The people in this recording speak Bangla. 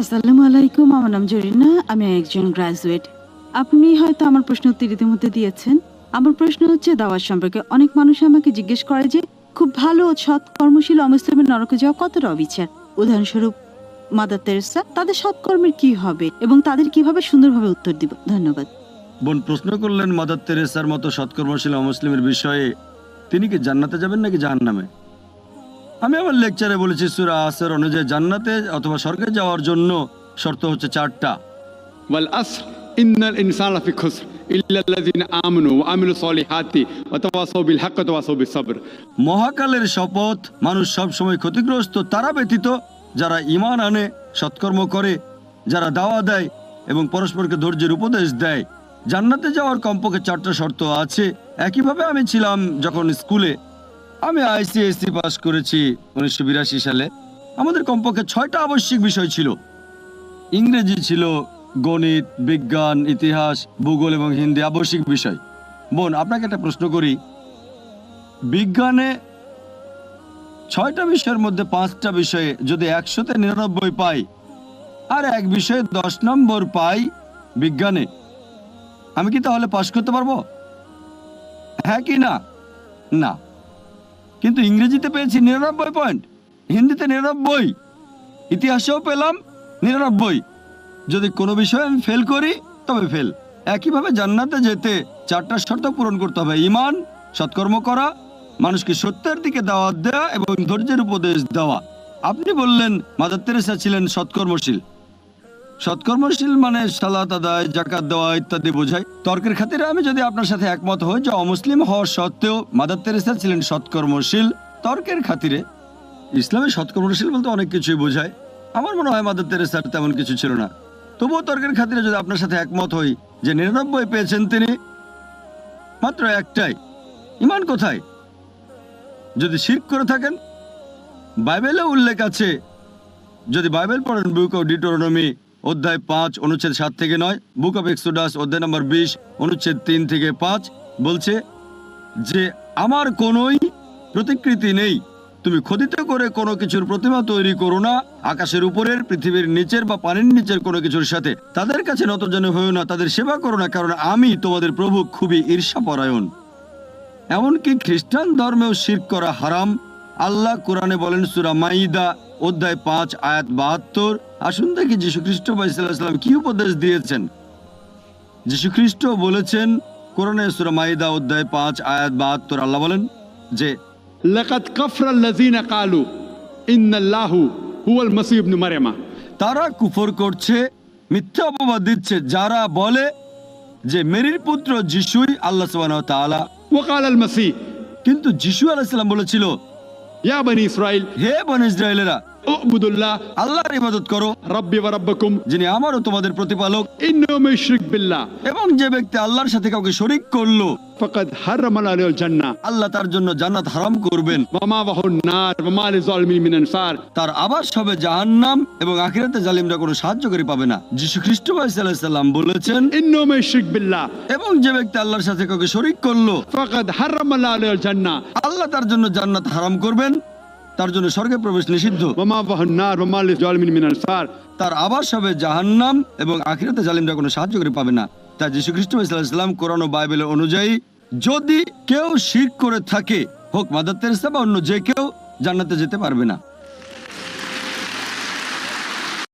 আসসালামু আলাইকুম, আমার নাম জরিনা, আমি একজন গ্রাজুয়েট আপনি হয়তো আমার প্রশ্ন উত্তর ইতিমধ্যে দিয়েছেন। আমার প্রশ্ন হচ্ছে, দাওয়াত সম্পর্কে অনেক মানুষ আমাকে জিজ্ঞেস করে যে, খুব ভালো সৎ কর্মশীল অমুসলিমের নরকে যাওয়া কতটা অবিচার? উদাহরণস্বরূপ, মাদার তেরেসা, তাদের সৎকর্মের কি হবে এবং তাদের কীভাবে সুন্দরভাবে উত্তর দিব? ধন্যবাদ। বোন, প্রশ্ন করলেন, মাদার তেরেসার মতো সৎকর্মশীল মুসলিমের বিষয়ে তিনি কি জান্নাতে যাবেন নাকি জাহান্নামে? আমি আমার লেকচারে বলেছি সুরা আসর অনুযায়ী জান্নাতে অথবা স্বর্গে যাওয়ার জন্য শর্ত হচ্ছে চারটা। ওয়াল আসর ইন্নাল ইনসান ফি খুসর মহাকালের শপথ মানুষ সবসময় ক্ষতিগ্রস্ত তারা ব্যতীত যারা ইমান আনে সৎকর্ম করে যারা দাওয়া দেয় এবং পরস্পরকে ধৈর্যের উপদেশ দেয়। জান্নাতে যাওয়ার কমপক্ষে চারটা শর্ত আছে। একইভাবে আমি ছিলাম যখন স্কুলে আমি আইসিএসসি পাস করেছি উনিশশো বিরাশি সালে। আমাদের কমপক্ষে ছয়টা আবশ্যিক বিষয় ছিল। ইংরেজি ছিল, গণিত, বিজ্ঞান, ইতিহাস, ভূগোল এবং হিন্দি আবশ্যিক বিষয়। বোন, আপনাকে একটা প্রশ্ন করি। বিজ্ঞানে ছয়টা বিষয়ের মধ্যে পাঁচটা বিষয়ে যদি একশোতে নিরানব্বই পাই, আর এক বিষয়ে দশ নম্বর পাই বিজ্ঞানে, আমি কি তাহলে পাশ করতে পারব? হ্যাঁ কি না? না। কিন্তু ইংরেজিতে পেয়েছি নিরানব্বই পয়েন্ট হিন্দিতে নিরানব্বই। ইতিহাসেও পেলাম নিরানব্বই। যদি কোনো বিষয়ে আমি ফেল করি, তবে ফেল একইভাবে জান্নাতে যেতে চারটা শর্ত পূরণ করতে হবে। ইমান সৎকর্ম করা, মানুষকে সত্যের দিকে দাওয়াত দেওয়া এবং ধৈর্যের উপদেশ দেওয়া। আপনি বললেন, মাদার তেরেসা ছিলেন সৎকর্মশীল। সৎকর্মশীল মানে সালাত আদায় জাকাত দেওয়া ইত্যাদি বোঝায়। তর্কের খাতিরে আমি যদি আপনার সাথে একমত হই যে অমুসলিম হওয়া সত্ত্বেও মাদার তেরেসা ছিলেন সৎকর্মশীল, তর্কের খাতিরে ইসলামে সৎকর্মশীল বলতে অনেক কিছুই বোঝায়। আমার মনে হয় মাদার তেরেসার তেমন কিছু ছিল না। তবুও তর্কের খাতিরে যদি আপনার সাথে একমত হই যে নিরানব্বই পেয়েছেন তিনি, মাত্র একটাই। ইমান কোথায়? যদি শির্ক করে থাকেন বাইবেলে উল্লেখ আছে। যদি বাইবেল পড়েন, বুক অফ ডিটোরনমি অধ্যায় পাঁচ, অনুচ্ছেদ সাত থেকে নয় বুক অফ এক্সোডাস অধ্যায় নম্বর বিশ, অনুচ্ছেদ তিন থেকে পাঁচ, বলছে যে, আমার কোনোই প্রতিকৃতি নেই। তুমি খোদিত করে কোনো কিছুর প্রতিমা তৈরি করো না। আকাশের উপরের, পৃথিবীর নিচের বা পানির নিচের কোনো কিছুর সাথে। তাদের কাছে নতজন হয়েও না, তাদের সেবা করো না, কারণ আমি তোমাদের প্রভু খুবই ঈর্ষাপরায়ণ। এমনকি খ্রিস্টান ধর্মেও শির করা হারাম। আল্লাহ কোরআনে বলেন, সুরা মাইদা, অধ্যায় পাঁচ, আয়াত বাহাত্তর আসুন দেখি যীশুখ্রিস্ট ভাইসাল্লাম কি উপদেশ দিয়েছেন। যীশুখ্রিস্ট বলেছেন কোরআনে সুরামাইদা অধ্যায় পাঁচ আয়াত বাহাত্তর আল্লাহ বলেন যে লাকাত কাফরাল্লাযিনা কালু ইন্নাল্লাহু হুয়াল মাসীহ ইবনে মারইয়ামা তারা কুফর করছে মিথ্যা অপবাদ দিচ্ছে যারা বলে যে মেরির পুত্র যিশুই আল্লাহ সুবহানাহু ওয়া তাআলা। ওয়াকাল আল মাসীহ কিন্তু যিশু আলাইহিস সালাম বলেছিল ইয়া বনি ইসরাইল হে বনি ইসরাইলেরা উবুদুল্লাহ। আল্লাহর ইবাদত করো। রব্বি বা যিনি আমারও তোমাদের প্রতিপালক। ইন্নমে শিরিক বিল্লাহ। এবং যে ব্যক্তি আল্লাহর সাথে কাউকে শরিক করল ফাকাদ হারামাল জান্নাহ। আল্লাহ তার জন্য জান্নাত হারাম করবেন। ওয়ামা ওয়াহুন নার ওয়ামা লিযালমিন মিন আনসার তার আবাস হবে জাহান্নাম এবং আখিরাতে জালিমরা কোনো সাহায্যকারী পাবে না। যিশু খ্রিস্ট আলাইহিস সালাম বলেছেন ইন্নামা ইশরিক বিল্লাহ। এবং যে ব্যক্তি আল্লাহর সাথে কাউকে শরীক করল ফাকাদ হারামাল আলাইহিল জান্নাহ। আল্লাহ তার জন্য জান্নাত হারাম করবেন। তার জন্য স্বর্গে প্রবেশ নিষিদ্ধ। তার আবার হবে জাহান্নাম এবং আখিরাতে জালিমরা কোনো সাহায্য করে পাবে না। তাই যীশু খ্রিস্ট ইসলাম কোরআন ও বাইবেলের অনুযায়ী যদি কেউ শির করে থাকে হোক মাদার তেরেসা বা অন্য যে কেউ জান্নাতে যেতে পারবে না।